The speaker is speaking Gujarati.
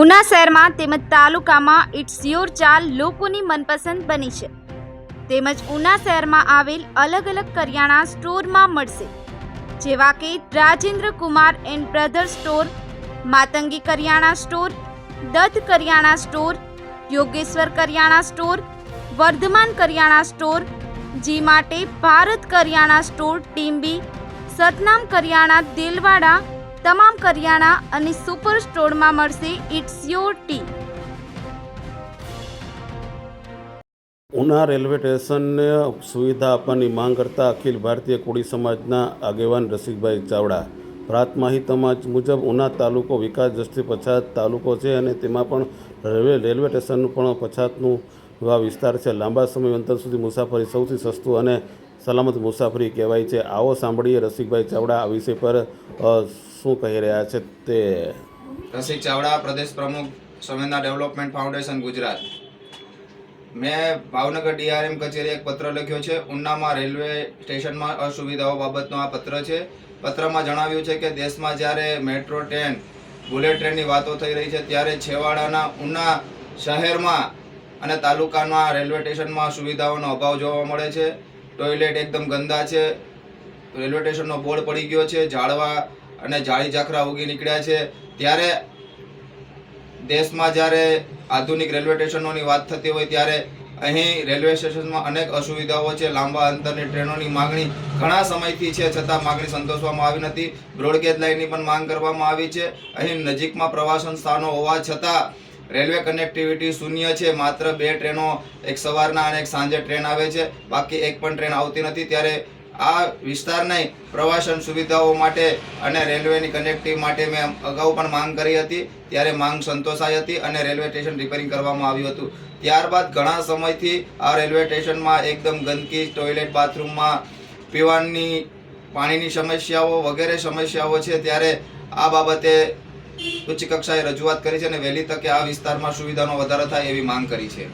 ઉના શહેરમાં તેમજ તાલુકામાં ઇટ્સ યોર ચાલ લોકોની મનપસંદ બની છે. તેમજ ઉના શહેરમાં આવેલ અલગ અલગ કરિયાણા સ્ટોરમાં મળશે. જેવા કે Rajendra Kumar and brother store, Matangi Kariyana store, Datt Kariyana store, Yogeshwar Kariyana store, Vardhman Kariyana store, જી માટે ભારત કરિયાણા સ્ટોર ટીમ્બી સતનામ કરિયાણા, દિલવાડા તમામ કરિયાણા અને સુપર સ્ટોરમાં મળશે it's your tea Una railway સ્ટેશનને સુવિધા આપવાની માંગ કરતા અખિલ ભારતીય કોળી સમાજના આગેવાન રસિકભાઈ ચાવડા. પ્રાત માહિતીમાં મુજબ ઉના તાલુકો વિકાસ દ્રષ્ટિ પછાત તાલુકો છે અને તેમાં પણ રેલવે રેલવે સ્ટેશનનું પણ પછાતનું એવા વિસ્તાર છે. લાંબા સમય અંતર સુધી મુસાફરી સૌથી સસ્તું અને સલામત મુસાફરી કહેવાય છે. આવો સાંભળીએ રસિકભાઈ ચાવડા આ વિષય પર શું કહી રહ્યા છે તે? રસિક ચાવડા, પ્રદેશ પ્રમુખ, સંવેદના ડેવલપમેન્ટ ફાઉન્ડેશન, ગુજરાત. મેં ભાવનગર ડીઆરએમ કચેરી એક પત્ર લખ્યો છે. ઉનામાં રેલવે સ્ટેશનમાં અસુવિધાઓ બાબતનો આ પત્ર છે. પત્રમાં જણાવ્યું છે કે દેશમાં જ્યારે મેટ્રો ટ્રેન, બુલેટ ટ્રેનની વાતો થઈ રહી છે, ત્યારે છેવાડાના ઉના શહેરમાં અને તાલુકાના રેલવે સ્ટેશનમાં સુવિધાઓનો અભાવ જોવા મળે છે. ટોયલેટ એકદમ ગંદા છે. રેલવે સ્ટેશનનો બોર્ડ પડી ગયો છે, ઝાડવા અને જાળી ઝાખરા ઉગી નીકળ્યા છે. ત્યારે દેશમાં જ્યારે આધુનિક રેલવે સ્ટેશનોની વાત થતી હોય ત્યારે અહીં રેલવે સ્ટેશનમાં અનેક અસુવિધાઓ છે. લાંબા અંતરની ટ્રેનોની માંગણી ઘણા સમયથી છે, છતાં માગણી સંતોષવામાં આવી નથી. બ્રોડગેજ લાઇનની પણ માંગ કરવામાં આવી છે. અહીં નજીકમાં પ્રવાસન સ્થાનો હોવા છતાં રેલવે કનેક્ટિવિટી શૂન્ય છે, માત્ર બે ટ્રેનો એક સવારના અને એક સાંજે ટ્રેન આવે છે, બાકી એક પણ ટ્રેન આવતી નથી. ત્યારે આ વિસ્તારની પ્રવાસન સુવિધાઓ માટે અને રેલવેની કનેક્ટિવ માટે મેં અગાઉ પણ માંગ કરી હતી. ત્યારે માંગ સંતોષાઈ હતી અને રેલવે સ્ટેશન રિપેરિંગ કરવામાં આવ્યું હતું. ત્યારબાદ ઘણા સમયથી આ રેલવે સ્ટેશનમાં એકદમ ગંદકી ટોયલેટ બાથરૂમમાં પીવાની પાણીની સમસ્યાઓ વગેરે સમસ્યાઓ છે. ત્યારે આ બાબતે ઉચ્ચ કક્ષાએ રજૂઆત કરી છે અને વહેલી તકે આ વિસ્તારમાં સુવિધાનો વધારો થાય એવી માંગ કરી છે.